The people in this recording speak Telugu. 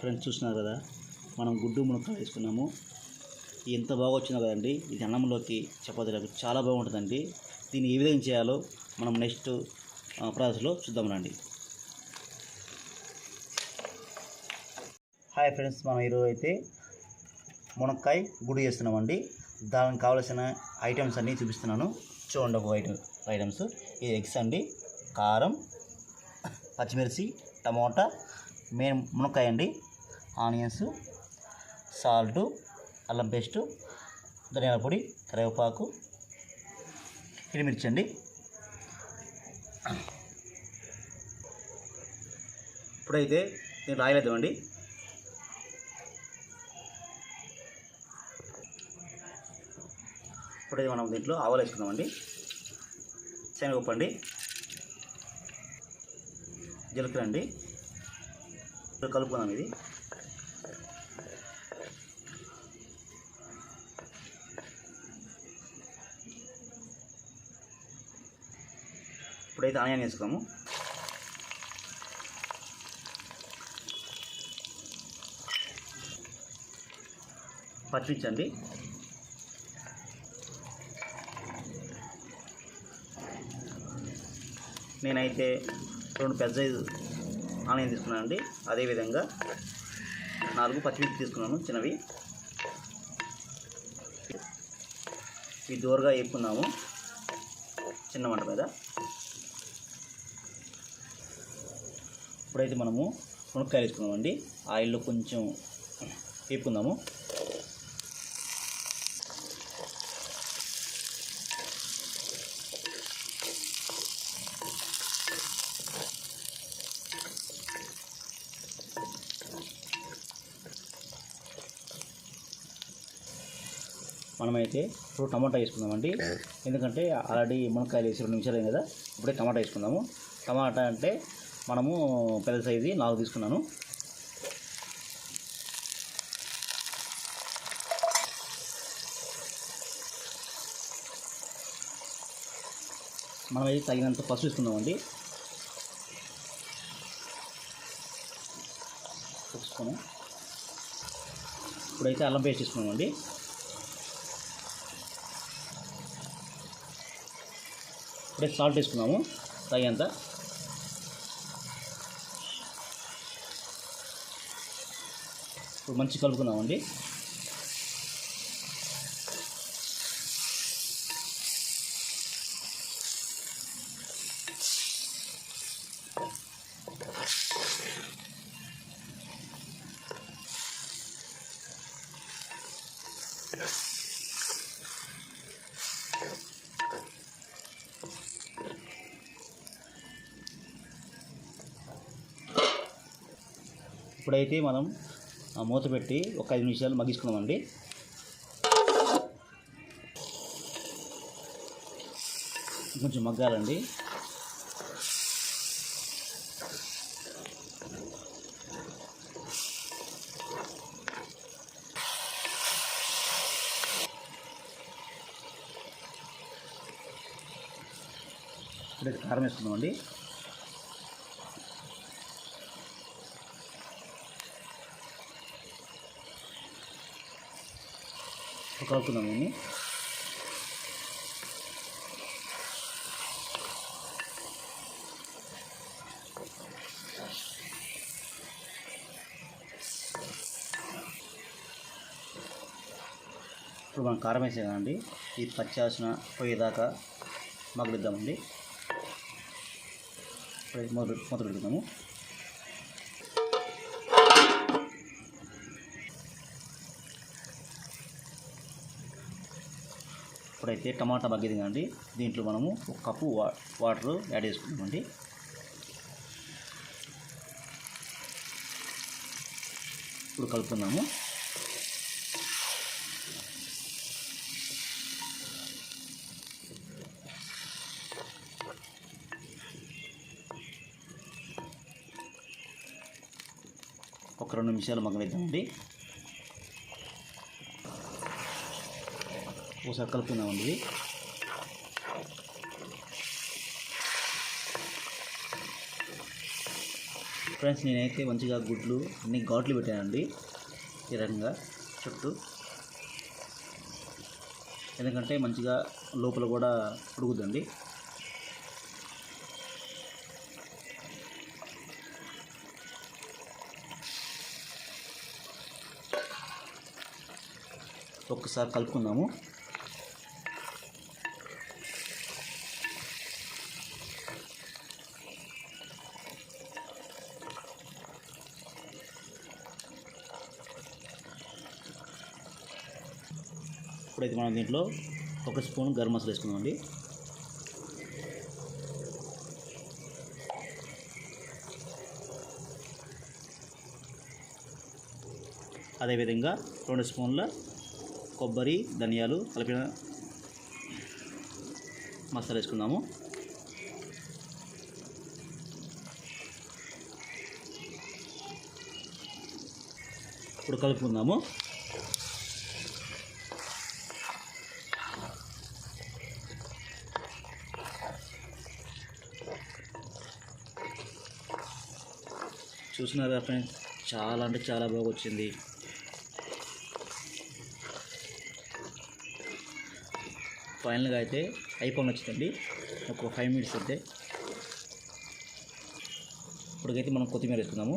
ఫ్రెండ్స్ చూస్తున్నారు కదా మనం గుడ్డు మునక్కాయ వేసుకున్నాము ఎంత బాగా వచ్చిందో కదండి ఇది అన్నంలోకి చపాతీలకు చాలా బాగుంటుందండి. దీన్ని ఏ విధంగా చేయాలో మనం నెక్స్ట్ ప్రాసెస్లో చూద్దాం రండి. హాయ్ ఫ్రెండ్స్ మనం ఈరోజు అయితే మునక్కాయ గుడి చేస్తున్నామండి. దానికి కావలసిన ఐటమ్స్ అన్నీ చూపిస్తున్నాను. చూడండి ఒక ఐటమ్ ఐటమ్స్ ఇది ఎగ్స్ అండి కారం పచ్చిమిర్చి టమోటా మెయిన్ మునక్కాయ అండి. ఆనియన్స్ సాల్టు అల్లం పేస్టు ధనియాల పొడి కరివేపాకు ఎండుమిర్చి అండి. ఇప్పుడైతే నేను ఆయిల్ వేద్దామండి ఇప్పుడైతే మనం దీంట్లో ఆవాలు వేసుకుందామండి. శనగపప్పు అండి. జీలకర్ర అండి. ఇప్పుడు కలుపుకుందాం ఇది. ఇప్పుడైతే ఆనియన్ వేసుకోము పచ్చిమిర్చి అండి నేనైతే రెండు పెద్ద ఆనియన్ తీసుకున్నాను అండి అదేవిధంగా నాలుగు పచ్చిమిర్చి తీసుకున్నాను చిన్నవి. ఇవి దూరగా వేపుకుందాము చిన్న మంట మీద. ఇప్పుడైతే మనము మునక్కాయలు వేసుకున్నామండి. ఆయిల్లో కొంచెం వేపుకుందాము. మనమైతే ఇప్పుడు టమాటా వేసుకుందామండి. ఎందుకంటే ఆల్రెడీ మునక్కాయలు వేసి రెండు నిమిషాలు కదా ఇప్పుడే టమాటా వేసుకుందాము. టమాటా అంటే మనము పెద్ద సైజు నాలుగు తీసుకున్నాను. మనం అయితే తగినంత పసుపు వేసుకుందామండి. ఒక స్పూను ఇప్పుడైతే అల్లం పేస్ట్ తీసుకున్నామండి ఇప్పుడే సాల్ట్ వేసుకున్నాము. తగినంత ఇప్పుడు మంచి కలుపుకున్నామండి ఇప్పుడైతే మనం ఆ మూత పెట్టి ఒక ఐదు నిమిషాలు మగ్గించుకున్నామండి. కొంచెం మగ్గాలండి. ఇప్పుడైతే కారం వేసుకుందామండి. కలుపుకుందాం దీన్ని ఇప్పుడు మనం కారం వేసేదండి ఈ పచ్చాసిన పోయేదాకా మగలిద్దామండి మొదలు మొదలు పెడుతున్నాము ఇప్పుడైతే టమాటా మగ్గిది కాండి దీంట్లో మనము ఒక కప్పు వా వాటర్ యాడ్ చేసుకుంటామండి ఇప్పుడు కలుపుతున్నాము ఒక రెండు నిమిషాలు మగ్గనిద్దామండి. ఒకసారి కలుపుకుందామండి. ఫ్రెండ్స్ నేనైతే మంచిగా గుడ్లు అన్ని ఘాట్లు పెట్టానండి. ఈ రకంగా చుట్టూ. ఎందుకంటే మంచిగా లోపల కూడా ఉడుకుద్దండి. ఒక్కసారి కలుపుకుందాము. ఇప్పుడైతే మనం దీంట్లో ఒక స్పూన్ గరం మసాలా వేసుకుందామండి. అదేవిధంగా రెండు స్పూన్ల కొబ్బరి ధనియాలు కలిపిన మసాలా వేసుకుందాము. ఇప్పుడు కలుపుకుందాము. చూసినారా ఫ్రెండ్స్ చాలా అంటే చాలా బాగా వచ్చింది ఫైనల్గా అయితే ఐఫోన్ వచ్చిందండి. ఒక ఫైవ్ మినిట్స్ అయితే. ఇప్పటికైతే మనం కొత్తిమీర వేసుకుందాము.